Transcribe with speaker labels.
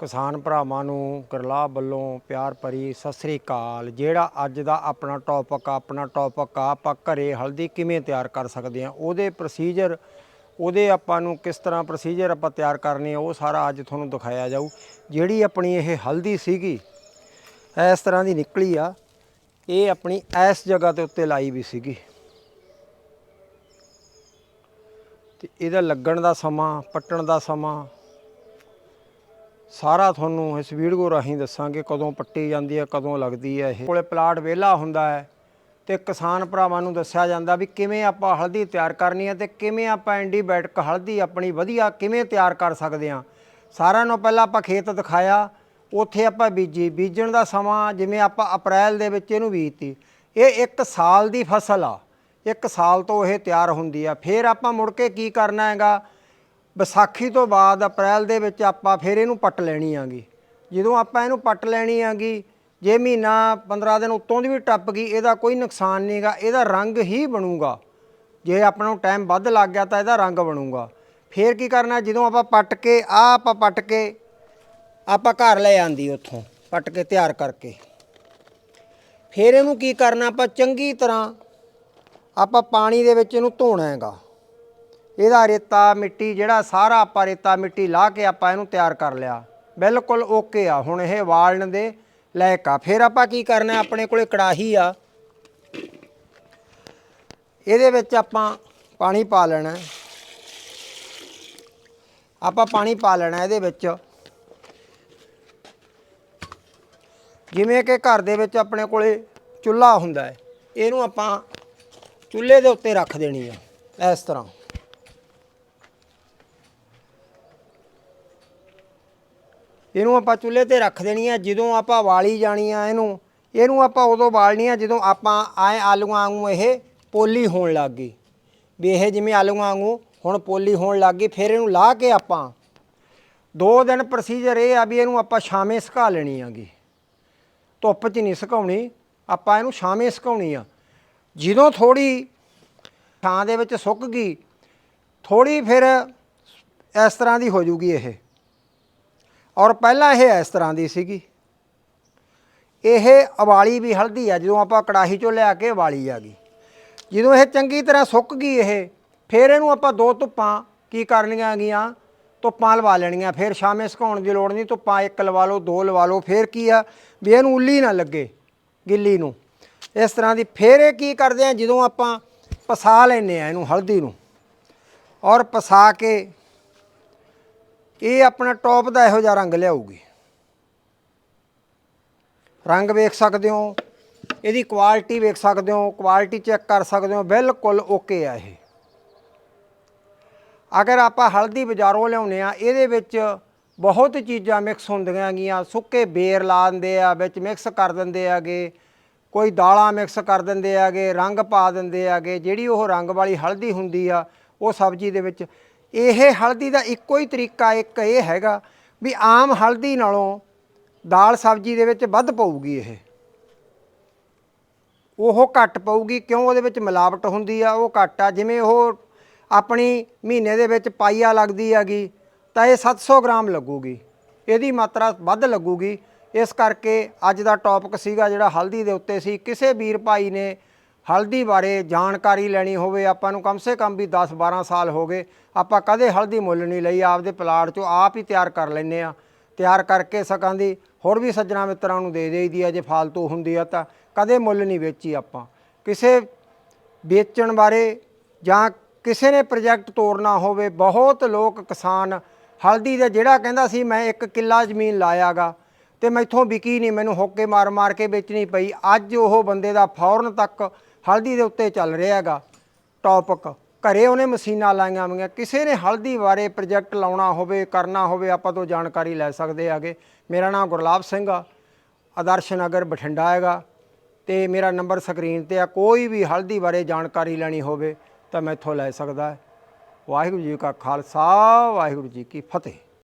Speaker 1: ਕਿਸਾਨ ਭਰਾਵਾਂ ਨੂੰ ਗੁਰਲਾਬ ਵੱਲੋਂ ਪਿਆਰ ਭਰੀ ਸਤਿ ਸ੍ਰੀ ਅਕਾਲ। ਜਿਹੜਾ ਅੱਜ ਦਾ ਆਪਣਾ ਟੌਪਿਕ ਆ ਆਪਣਾ ਟੌਪਿਕ ਆ ਆਪਾਂ ਘਰੇ ਹਲਦੀ ਕਿਵੇਂ ਤਿਆਰ ਕਰ ਸਕਦੇ ਆ ਉਹਦੇ ਪ੍ਰੋਸੀਜਰ ਉਹਦੇ ਆਪਾਂ ਨੂੰ ਕਿਸ ਤਰ੍ਹਾਂ ਪ੍ਰੋਸੀਜਰ ਆਪਾਂ ਤਿਆਰ ਕਰਨੀ ਆ, ਉਹ ਸਾਰਾ ਅੱਜ ਤੁਹਾਨੂੰ ਦਿਖਾਇਆ ਜਾਊ। ਜਿਹੜੀ ਆਪਣੀ ਇਹ ਹਲਦੀ ਸੀਗੀ, ਇਸ ਤਰ੍ਹਾਂ ਦੀ ਨਿਕਲੀ ਆ, ਇਹ ਆਪਣੀ ਇਸ ਜਗ੍ਹਾ ਦੇ ਉੱਤੇ ਲਾਈ ਵੀ ਸੀਗੀ। ਤੇ ਇਹਦਾ ਲੱਗਣ ਦਾ ਸਮਾਂ, ਪੱਟਣ ਦਾ ਸਮਾਂ ਸਾਰਾ ਤੁਹਾਨੂੰ ਇਸ ਵੀਡੀਓ ਰਾਹੀਂ ਦੱਸਾਂਗੇ ਕਦੋਂ ਪੱਟੀ ਜਾਂਦੀ ਹੈ, ਕਦੋਂ ਲੱਗਦੀ ਹੈ ਇਹ। ਕੋਲੇ ਪਲਾਟ ਵਿਹਲਾ ਹੁੰਦਾ ਹੈ ਤੇ ਕਿਸਾਨ ਭਰਾਵਾਂ ਨੂੰ ਦੱਸਿਆ ਜਾਂਦਾ ਵੀ ਕਿਵੇਂ ਆਪਾਂ ਹਲਦੀ ਤਿਆਰ ਕਰਨੀ ਹੈ ਤੇ ਕਿਵੇਂ ਆਪਾਂ ਐਂਟੀਬਾਇਓਟਿਕ ਹਲਦੀ ਆਪਣੀ ਵਧੀਆ ਕਿਵੇਂ ਤਿਆਰ ਕਰ ਸਕਦੇ ਹਾਂ। ਸਾਰਿਆਂ ਨੂੰ ਪਹਿਲਾਂ ਆਪਾਂ ਖੇਤ ਦਿਖਾਇਆ, ਉੱਥੇ ਆਪਾਂ ਬੀਜੀ, ਬੀਜਣ ਦਾ ਸਮਾਂ ਜਿਵੇਂ ਆਪਾਂ ਅਪ੍ਰੈਲ ਦੇ ਵਿੱਚ ਇਹਨੂੰ ਬੀਜਤੀ। ਇਹ ਇੱਕ ਸਾਲ ਦੀ ਫਸਲ ਆ, ਇੱਕ ਸਾਲ ਤੋਂ ਇਹ ਤਿਆਰ ਹੁੰਦੀ ਆ। ਫਿਰ ਆਪਾਂ ਮੁੜ ਕੇ ਕੀ ਕਰਨਾ ਹੈਗਾ? ਵਿਸਾਖੀ ਤੋਂ ਬਾਅਦ ਅਪ੍ਰੈਲ ਦੇ ਵਿੱਚ ਆਪਾਂ ਫਿਰ ਇਹਨੂੰ ਪੱਟ ਲੈਣੀ ਆਂਗੀ। ਜਦੋਂ ਆਪਾਂ ਇਹਨੂੰ ਪੱਟ ਲੈਣੀ ਆਂਗੀ, ਜੇ ਮਹੀਨਾ 15 ਦਿਨ ਉੱਤੋਂ ਦੀ ਵੀ ਟੱਪ ਗਈ, ਇਹਦਾ ਕੋਈ ਨੁਕਸਾਨ ਨਹੀਂਗਾ ਇਹਦਾ ਰੰਗ ਹੀ ਬਣੂਗਾ। ਜੇ ਆਪਾਂ ਨੂੰ ਟਾਈਮ ਵੱਧ ਲੱਗ ਗਿਆ ਤਾਂ ਇਹਦਾ ਰੰਗ ਬਣੂਗਾ। ਫਿਰ ਕੀ ਕਰਨਾ, ਜਦੋਂ ਆਪਾਂ ਪੱਟ ਕੇ ਆ ਆਪਾਂ ਪੱਟ ਕੇ, ਆਪਾਂ ਘਰ ਲੈ ਆਂਦੀ ਉੱਥੋਂ, ਪੱਟ ਕੇ ਤਿਆਰ ਕਰਕੇ। ਫਿਰ ਇਹਨੂੰ ਕੀ ਕਰਨਾ, ਆਪਾਂ ਚੰਗੀ ਤਰ੍ਹਾਂ ਆਪਾਂ ਪਾਣੀ ਦੇ ਵਿੱਚ ਇਹਨੂੰ ਧੋਣਾ ਹੈਗਾ। ਇਹਦਾ ਰੇਤਾ ਮਿੱਟੀ, ਜਿਹੜਾ ਸਾਰਾ ਆਪਾਂ ਰੇਤਾ ਮਿੱਟੀ ਲਾ ਕੇ ਆਪਾਂ ਇਹਨੂੰ ਤਿਆਰ ਕਰ ਲਿਆ। ਬਿਲਕੁਲ ਓਕੇ ਆ, ਹੁਣ ਇਹ ਵਾਲਣ ਦੇ ਲਾਇਕ ਆ। ਫਿਰ ਆਪਾਂ ਕੀ ਕਰਨਾ, ਆਪਣੇ ਕੋਲੇ ਕੜਾਹੀ ਆ। ਇਹਦੇ ਵਿੱਚ ਆਪਾਂ ਪਾਣੀ ਪਾ ਲੈਣਾ। ਆਪਾਂ ਪਾਣੀ ਪਾ ਲੈਣਾ ਇਹਦੇ ਵਿੱਚ। ਜਿਵੇਂ ਕਿ ਘਰ ਦੇ ਵਿੱਚ ਆਪਣੇ ਕੋਲੇ ਚੁੱਲ੍ਹਾ ਹੁੰਦਾ ਹੈ, ਇਹਨੂੰ ਆਪਾਂ ਚੁੱਲ੍ਹੇ ਦੇ ਉੱਤੇ ਰੱਖ ਦੇਣੀ ਆ, ਇਸ ਤਰ੍ਹਾਂ। ਇਹਨੂੰ ਆਪਾਂ ਚੁੱਲ੍ਹੇ ਤੇ ਰੱਖ ਦੇਣੀ ਆ, ਜਦੋਂ ਆਪਾਂ ਵਾਲੀ ਜਾਣੀ ਆ ਇਹਨੂੰ ਇਹਨੂੰ ਆਪਾਂ ਉਦੋਂ ਵਾਲਣੀ ਆ ਜਦੋਂ ਆਪਾਂ ਆਏ ਆਲੂਆਂ ਵਾਂਗੂ ਇਹ ਪੋਲੀ ਹੋਣ ਲੱਗ ਗਈ। ਵੀ ਇਹ ਜਿਵੇਂ ਆਲੂਆਂ ਵਾਂਗੂ ਹੁਣ ਪੋਲੀ ਹੋਣ ਲੱਗ ਗਈ, ਫਿਰ ਇਹਨੂੰ ਲਾਹ ਕੇ ਆਪਾਂ। ਦੋ ਦਿਨ ਪ੍ਰੋਸੀਜਰ ਇਹ ਆ ਵੀ ਇਹਨੂੰ ਆਪਾਂ ਛਾਵੇਂ ਸੁਕਾ ਲੈਣੀ ਆਗੀ। ਧੁੱਪ 'ਚ ਨਹੀਂ ਸੁਕਾਉਣੀ, ਆਪਾਂ ਇਹਨੂੰ ਛਾਵੇਂ ਸੁਕਾਉਣੀ ਆ। ਜਦੋਂ ਥੋੜੀ ਛਾਂ ਦੇ ਵਿੱਚ ਸੁੱਕ ਗਈ ਥੋੜੀ ਫਿਰ ਇਸ ਤਰ੍ਹਾਂ ਦੀ ਹੋ ਜੂਗੀ ਇਹ। ਔਰ ਪਹਿਲਾਂ ਇਹ ਇਸ ਤਰ੍ਹਾਂ ਦੀ ਸੀਗੀ। ਇਹ ਉਬਾਲੀ ਵੀ ਹਲਦੀ ਆ, ਜਦੋਂ ਆਪਾਂ ਕੜਾਹੀ ਚੋਂ ਲਿਆ ਕੇ ਉਬਾਲੀ ਆ ਗਈ। ਜਦੋਂ ਇਹ ਚੰਗੀ ਤਰ੍ਹਾਂ ਸੁੱਕ ਗਈ ਇਹ, ਫਿਰ ਇਹਨੂੰ ਆਪਾਂ ਦੋ ਧੁੱਪਾਂ ਕੀ ਕਰਨੀਆਂ ਗੀਆਂ ਧੁੱਪਾਂ ਲਵਾ ਲੈਣੀਆਂ। ਫਿਰ ਸ਼ਾਮੇ ਸੁਕਾਉਣ ਦੀ ਲੋੜ ਨਹੀਂ, ਧੁੱਪਾਂ ਇੱਕ ਲਵਾ ਲਓ, ਦੋ ਲਵਾ ਲਓ, ਫਿਰ ਕੀ ਆ ਵੀ ਇਹਨੂੰ ਉੱਲੀ ਨਾ ਲੱਗੇ ਗਿੱਲੀ ਨੂੰ। ਇਸ ਤਰ੍ਹਾਂ ਦੀ ਫਿਰ ਇਹ ਕੀ ਕਰਦੇ ਆ, ਜਦੋਂ ਆਪਾਂ ਪਸਾ ਲੈਨੇ ਆ ਇਹਨੂੰ ਹਲਦੀ ਨੂੰ। ਔਰ ਪਸਾ ਕੇ ਇਹ ਆਪਣਾ ਟੌਪ ਦਾ ਇਹੋ ਜਿਹਾ ਰੰਗ ਲਿਆਊਗੀ। ਰੰਗ ਵੇਖ ਸਕਦੇ ਹੋ, ਇਹਦੀ ਕੁਆਲਿਟੀ ਵੇਖ ਸਕਦੇ ਹੋ ਕੁਆਲਿਟੀ ਚੈੱਕ ਕਰ ਸਕਦੇ ਹੋ, ਬਿਲਕੁਲ ਓਕੇ ਆ ਇਹ। ਅਗਰ ਆਪਾਂ ਹਲਦੀ ਬਾਜ਼ਾਰੋਂ ਲਿਆਉਨੇ ਆ ਇਹਦੇ ਵਿੱਚ ਬਹੁਤ ਚੀਜ਼ਾਂ ਮਿਕਸ ਹੁੰਦੀਆਂ ਗੀਆਂ, ਸੁੱਕੇ ਬੇਰ ਲਾ ਦਿੰਦੇ ਆ, ਵਿੱਚ ਮਿਕਸ ਕਰ ਦਿੰਦੇ ਆਗੇ, ਕੋਈ ਦਾਲਾਂ ਮਿਕਸ ਕਰ ਦਿੰਦੇ ਆਗੇ, ਰੰਗ ਪਾ ਦਿੰਦੇ ਆਗੇ, ਜਿਹੜੀ ਉਹ ਰੰਗ ਵਾਲੀ ਹਲਦੀ ਹੁੰਦੀ ਆ, ਉਹ ਸਬਜ਼ੀ ਦੇ ਵਿੱਚ ਇਹ ਹਲਦੀ ਦਾ ਇੱਕੋ ਹੀ ਤਰੀਕਾ ਇੱਕ ਇਹ ਹੈਗਾ ਵੀ ਆਮ ਹਲਦੀ ਨਾਲੋਂ ਦਾਲ ਸਬਜ਼ੀ ਦੇ ਵਿੱਚ ਵੱਧ ਪਊਗੀ ਇਹ। ਉਹ ਘੱਟ ਪਊਗੀ ਕਿਉਂ? ਉਹਦੇ ਵਿੱਚ ਮਿਲਾਵਟ ਹੁੰਦੀ ਆ, ਉਹ ਘੱਟ ਆ। ਜਿਵੇਂ ਉਹ ਆਪਣੀ ਮਹੀਨੇ ਦੇ ਵਿੱਚ ਪਾਈਆ ਲੱਗਦੀ ਹੈਗੀ, ਤਾਂ ਇਹ 700 ਗ੍ਰਾਮ ਲੱਗੂਗੀ। ਇਹਦੀ ਮਾਤਰਾ ਵੱਧ ਲੱਗੂਗੀ। ਇਸ ਕਰਕੇ ਅੱਜ ਦਾ ਟੌਪਿਕ ਸੀਗਾ ਜਿਹੜਾ ਹਲਦੀ ਦੇ ਉੱਤੇ ਸੀ। ਕਿਸੇ ਵੀਰ ਭਾਈ ਨੇ ਹਲਦੀ ਬਾਰੇ ਜਾਣਕਾਰੀ ਲੈਣੀ ਹੋਵੇ, ਆਪਾਂ ਨੂੰ ਕਮ ਸੇ ਕਮ ਵੀ 10 12 ਸਾਲ ਹੋ ਗਏ। ਆਪਾਂ ਕਦੇ ਹਲਦੀ ਮੁੱਲ ਨਹੀਂ ਲਈ, ਆਪਦੇ ਪਲਾਟ 'ਚੋਂ ਆਪ ਹੀ ਤਿਆਰ ਕਰ ਲੈਨੇ ਆ ਤਿਆਰ ਕਰਕੇ ਸਕਾਂ ਦੀ, ਹੋਰ ਵੀ ਸੱਜਣਾ ਮਿੱਤਰਾਂ ਨੂੰ ਦੇ ਦੇਈਦੀ ਆ, ਜੇ ਫਾਲਤੂ ਹੁੰਦੀ ਆ ਤਾਂ ਕਦੇ ਮੁੱਲ ਨਹੀਂ ਵੇਚੀ ਆਪਾਂ। ਕਿਸੇ ਵੇਚਣ ਬਾਰੇ ਜਾਂ ਕਿਸੇ ਨੇ ਪ੍ਰੋਜੈਕਟ ਤੋਰਨਾ ਹੋਵੇ, ਬਹੁਤ ਲੋਕ ਕਿਸਾਨ ਹਲਦੀ ਦਾ ਜਿਹੜਾ ਕਹਿੰਦਾ ਸੀ, ਮੈਂ ਇੱਕ ਕਿੱਲਾ ਜ਼ਮੀਨ ਲਾਇਆਗਾ ਤੇ ਮੈਥੋਂ ਵਿਕੀ ਨਹੀਂ, ਮੈਨੂੰ ਹੋਕੇ ਮਾਰ ਮਾਰ ਕੇ ਵੇਚਣੀ ਪਈ। ਅੱਜ ਉਹ ਬੰਦੇ ਦਾ ਫੌਰਨ ਤੱਕ ਹਲਦੀ ਦੇ ਉੱਤੇ ਚੱਲ ਰਿਹਾ ਹੈਗਾ ਟੌਪਿਕ ਘਰੇ ਉਹਨੇ ਮਸ਼ੀਨਾਂ ਲਾਈਆਂ ਹੋਈਆਂ। ਕਿਸੇ ਨੇ ਹਲਦੀ ਬਾਰੇ ਪ੍ਰੋਜੈਕਟ ਲਾਉਣਾ ਹੋਵੇ, ਕਰਨਾ ਹੋਵੇ, ਆਪਾਂ ਤੋਂ ਜਾਣਕਾਰੀ ਲੈ ਸਕਦੇ ਆਗੇ ਮੇਰਾ ਨਾਮ ਗੁਰਲਾਬ ਸਿੰਘ ਆ। ਆਦਰਸ਼ ਨਗਰ ਬਠਿੰਡਾ ਹੈਗਾ। ਤੇ ਮੇਰਾ ਨੰਬਰ ਸਕਰੀਨ ਤੇ ਆ। ਕੋਈ ਵੀ ਹਲਦੀ ਬਾਰੇ ਜਾਣਕਾਰੀ ਲੈਣੀ ਹੋਵੇ ਤਾਂ ਮੈਥੋਂ ਲੈ ਸਕਦਾ ਹੈ। ਵਾਹਿਗੁਰੂ ਜੀ ਕਾ ਖਾਲਸਾ, ਵਾਹਿਗੁਰੂ ਜੀ ਕੀ ਫਤਿਹ।